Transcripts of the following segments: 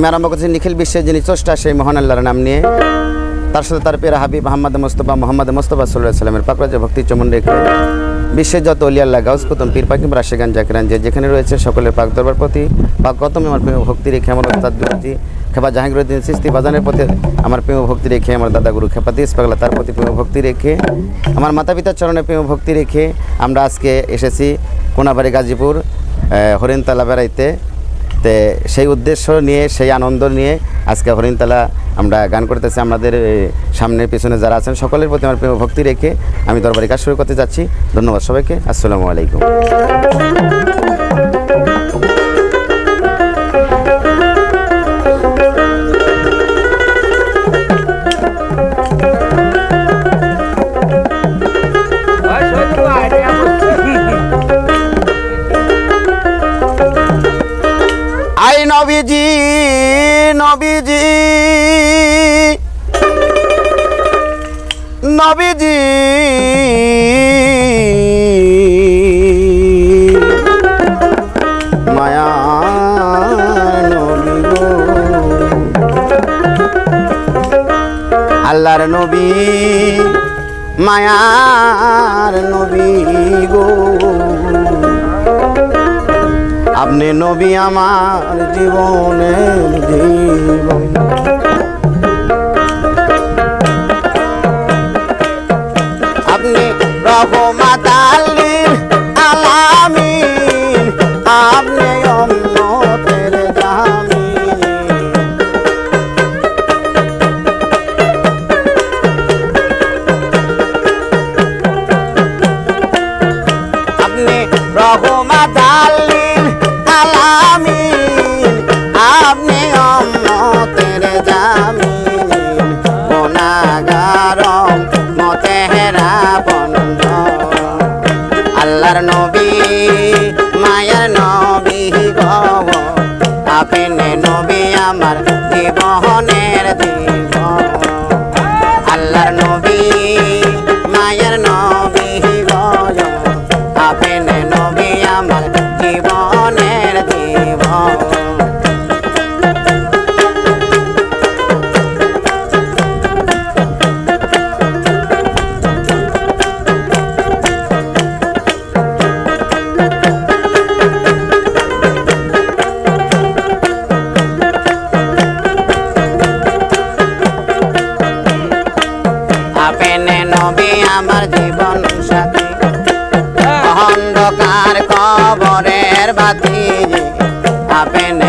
আমি আরম্ভ করছি নিখিল বিশ্বের যিনি চষ্টা সেই মহান আল্লাহর নাম নিয়ে। তার সাথে তার পেরা হাবিব মোহাম্মদ মোস্তফা মোহাম্মদ মোস্তফা সাল্লাহ সাল্লামের পাকরাজে ভক্তি চমন রেখে বিশ্বের যত অলিয়াল্লাহ গাউস কুতুম, পীর পাকিম রাশেগান জাকিরান যে যেখানে রয়েছে সকলের পাক দরবার প্রতি, পাক গতম আমার প্রেম ভক্তি রেখে আমার তার দুটি খেপা জাহাঙ্গীরুদ্দিন সিস্তি বাজানের প্রতি আমার প্রেম ভক্তি রেখে আমার দাদা গুরু খেপা দিস পাগলা, তার প্রতি প্রেম ভক্তি রেখে আমার মাতা পিতার চরণে প্রেম ভক্তি রেখে আমরা আজকে এসেছি কোনাবাড়ি গাজীপুর হরিণতলা বেড়াইতে। তে সেই উদ্দেশ্য নিয়ে, সেই আনন্দ নিয়ে আজকে হরিণতলা আমরা গান করতেছি। আমাদের সামনে পিছনে যারা আছেন, সকলের প্রতি আমার প্রেম ভক্তি রেখে আমি দরবারে কাজ শুরু করতে যাচ্ছি। ধন্যবাদ সবাইকে। আসসালামু আলাইকুম। নবীজি নবীজি। নবীজি। মায়া আল্লাহর নবী মায়ার নবী গো। আপনি নবী আমার জীবনের জীবন আপনি রহমাত বাতি আপনি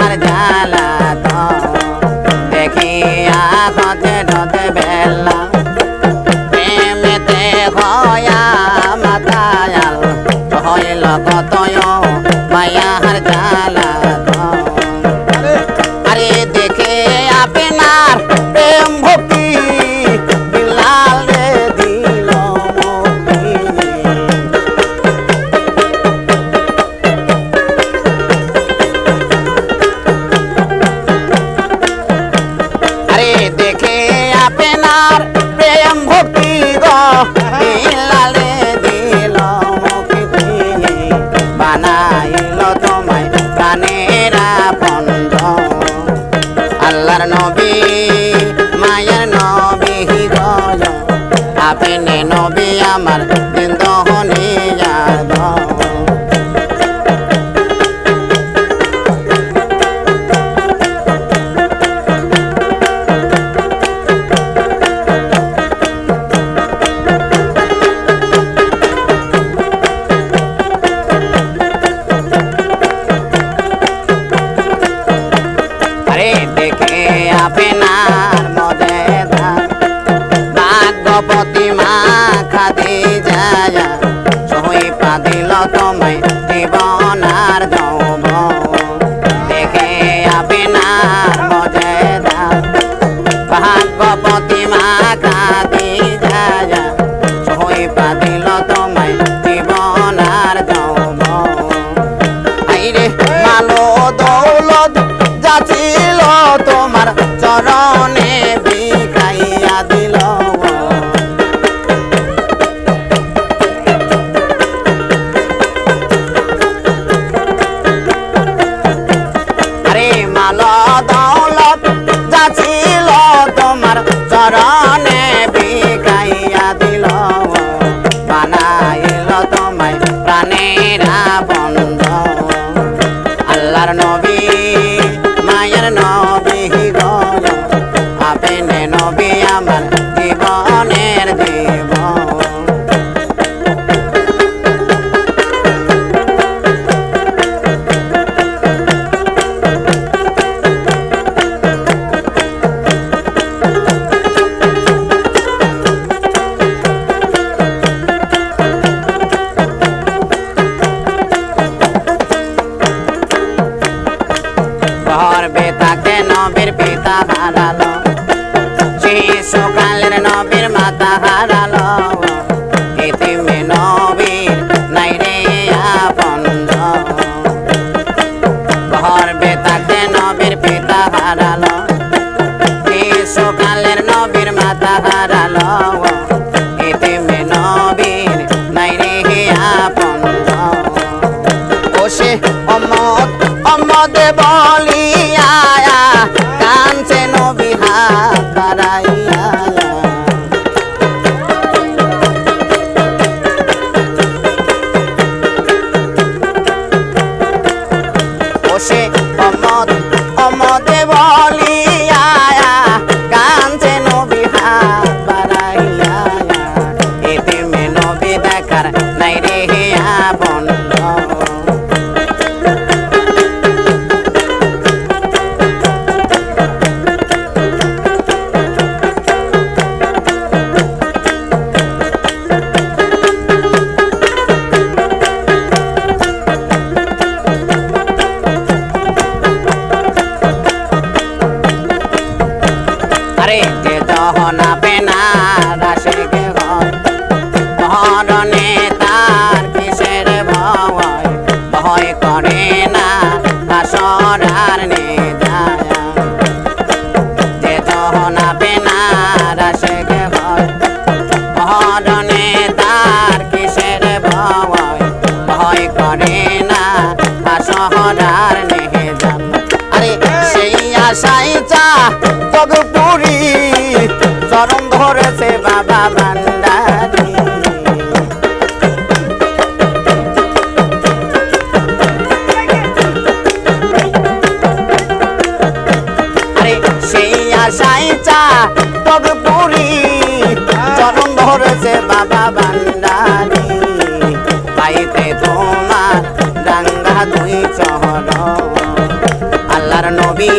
हर जाला আমার বৃন্দহনে দেখে আপনার মজে ভাগ্যপতি जाया। snap on. তদুপুরি চরণ ধরেছে বাবা ভান্ডারি। আরে সেই আশাই চা তদুপুরি চরণ ধরেছে বাবা ভান্ডারি। পাইতে তোমার রাঙ্গা দুই চহর আল্লাহর নবী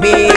び